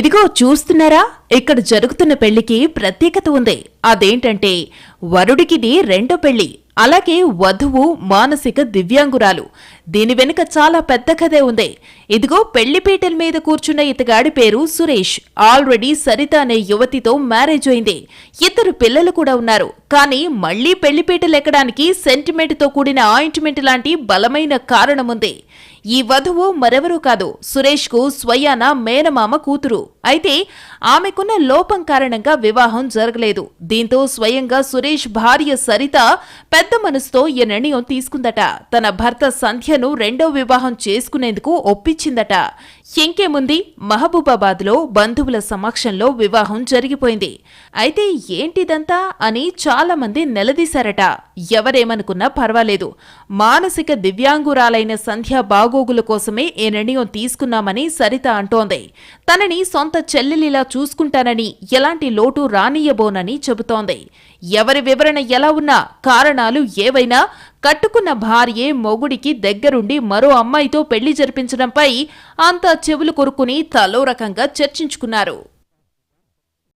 ఇదిగో చూస్తున్నారా? ఇక్కడ జరుగుతున్న పెళ్ళికి ప్రత్యేకత ఉంది. అదేంటంటే వరుడికిది రెండో పెళ్ళి అలాగే వధువు మానసిక దివ్యాంగురాలు. దీని వెనుక చాలా పెద్ద కథే ఉంది. ఇదిగో పెళ్ళిపీటల మీద కూర్చున్న ఇతగాడి పేరు సురేష్. ఆల్రెడీ సరిత అనే యువతితో మ్యారేజ్ అయింది. ఇద్దరు పిల్లలు కూడా ఉన్నారు. కానీ మళ్ళీ పెళ్ళిపీటలు ఎక్కడానికి సెంటిమెంట్తో కూడిన ఆయింట్మెంట్ లాంటి బలమైన కారణముంది ఈ వధువు మరెవరూ కాదు. సురేష్కు స్వయాన మేనమామ కూతురు. అయితే ఆమెకున్న లోపం కారణంగా వివాహం జరగలేదు. దీంతో స్వయంగా సురేష్ భార్య సరిత పెద్ద మనసుతో ఈ నిర్ణయం తీసుకుందట. తన భర్త సంధ్యను రెండో వివాహం చేసుకునేందుకు ఒప్పించిందట. ఇంకేముంది? మహబూబాబాద్లో బంధువుల సమక్షంలో వివాహం జరిగిపోయింది. అయితే ఏంటిదంతా అని చాలా మంది నిలదీశారట. ఎవరేమనుకున్నా పర్వాలేదు. మానసిక దివ్యాంగురాలైన సంధ్య బాగోగుల కోసమే ఈ నిర్ణయం తీసుకున్నామని సరిత అంటోంది. తనని సొంత చెల్లెలిలా చూసుకుంటానని ఎలాంటి లోటు రానియబోనని చెబుతోంది. ఎవరి వివరణ ఎలా ఉన్నా కారణాలు ఏవైనా కట్టుకున్న భార్యే మొగుడికి దగ్గరుండి మరో అమ్మాయితో పెళ్ళి జరిపించడంపై అంతా చెవులు కొరుకుని తలో రకంగా చర్చించుకున్నారు.